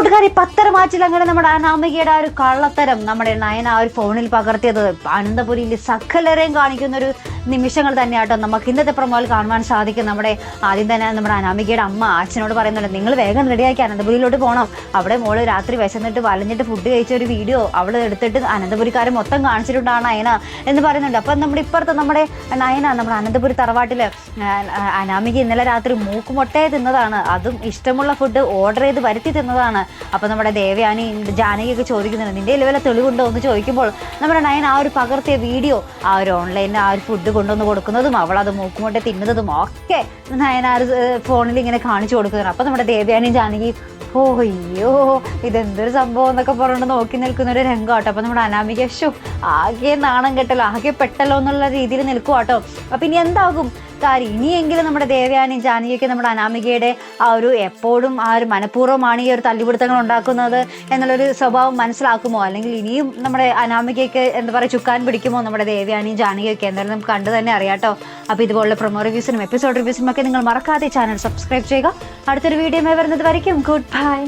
would ഈ പത്തരമാച്ചിൽ അങ്ങനെ നമ്മുടെ അനാമികയുടെ ആ ഒരു കള്ളത്തരം നമ്മുടെ നയന ആ ഒരു ഫോണിൽ പകർത്തിയത് അനന്തപുരിയിൽ സകലരെയും കാണിക്കുന്ന ഒരു നിമിഷങ്ങൾ തന്നെയാട്ടോ നമുക്ക് ഇന്നത്തെ പ്രമോയിൽ കാണുവാൻ സാധിക്കും. നമ്മുടെ ആദ്യം തന്നെ നമ്മുടെ അനാമികയുടെ അമ്മ അച്ഛനോട് പറയുന്നുണ്ട് നിങ്ങൾ വേഗം റെഡിയാക്കി അനന്തപുരിയിലോട്ട് പോകണം അവിടെ മോൾ രാത്രി വിശന്നിട്ട് വലഞ്ഞിട്ട് ഫുഡ് കഴിച്ച ഒരു വീഡിയോ അവൾ എടുത്തിട്ട് അനന്തപുരിക്കാർ മൊത്തം കാണിച്ചിട്ടുണ്ടാണ് നയന എന്ന് പറയുന്നുണ്ട്. അപ്പം നമ്മുടെ ഇപ്പുറത്ത് നമ്മുടെ നയന നമ്മുടെ അനന്തപുരി തറവാട്ടിൽ അനാമിക ഇന്നലെ രാത്രി മൂക്കുമൊട്ടയെ തിന്നതാണ്. അതും ഇഷ്ടമുള്ള ഫുഡ് ഓർഡർ ചെയ്ത് വരുത്തി തിന്നതാണ്. അപ്പോൾ നമ്മുടെ ദേവയാനി ജാനകിയൊക്കെ ചോദിക്കുന്നുണ്ട് നിന്റെ കയ്യിൽ വല്ല തെളിവുണ്ടോ? എന്ന് ചോദിക്കുമ്പോൾ നമ്മുടെ നയൻ ആ ഒരു പകർത്തിയ വീഡിയോ ആ ഒരു ഓൺലൈനിൽ ആ ഒരു ഫുഡ് കൊണ്ടുവന്ന് കൊടുക്കുന്നതും അവൾ അത് മൂക്കുമൊട്ടെ തിന്നുന്നതും ഒക്കെ നയൻ ആ ഒരു ഫോണിൽ ഇങ്ങനെ കാണിച്ചു കൊടുക്കുന്നുണ്ട്. അപ്പോൾ നമ്മുടെ ദേവയാനിയും ജാനകി ഓ അയ്യോ ഇതെന്തൊരു സംഭവം എന്നൊക്കെ പറഞ്ഞു നോക്കി നിൽക്കുന്ന ഒരു രംഗമാട്ടോ അപ്പോൾ നമ്മുടെ അനാമിക ആകെ നാണം കെട്ടല്ലോ ആകെ പെട്ടല്ലോ എന്നുള്ള രീതിയിൽ നിൽക്കുവാട്ടോ. അപ്പം ഇനി എന്താകും? കാര്യം ഇനിയെങ്കിലും നമ്മുടെ ദേവയാനി ജാനകിയൊക്കെ നമ്മുടെ അനാമികയുടെ ആ ഒരു എപ്പോഴും ആ ഒരു മനഃപൂർവമാണ് ഈ ഒരു തല്ലിപിടുത്തങ്ങൾ ഉണ്ടാക്കുന്നത് എന്നുള്ളൊരു സ്വഭാവം മനസ്സിലാക്കുമോ? അല്ലെങ്കിൽ ഇനിയും നമ്മുടെ അനാമികയ്ക്ക് എന്താ പറയുക ചുക്കാൻ പിടിക്കുമോ നമ്മുടെ ദേവയാനിയും ജാനകിയൊക്കെ? എന്തായാലും നമുക്ക് കണ്ടു തന്നെ അറിയാട്ടോ അപ്പോൾ ഇതുപോലുള്ള പ്രൊമോ റിവ്യൂസിനും എപ്പിസോഡ് റിവ്യൂസിനും ഒക്കെ നിങ്ങൾ മറക്കാതെ ചാനൽ സബ്സ്ക്രൈബ് ചെയ്യുക. അടുത്തൊരു വീഡിയോ വരുന്നത് വരയ്ക്കും. Good bye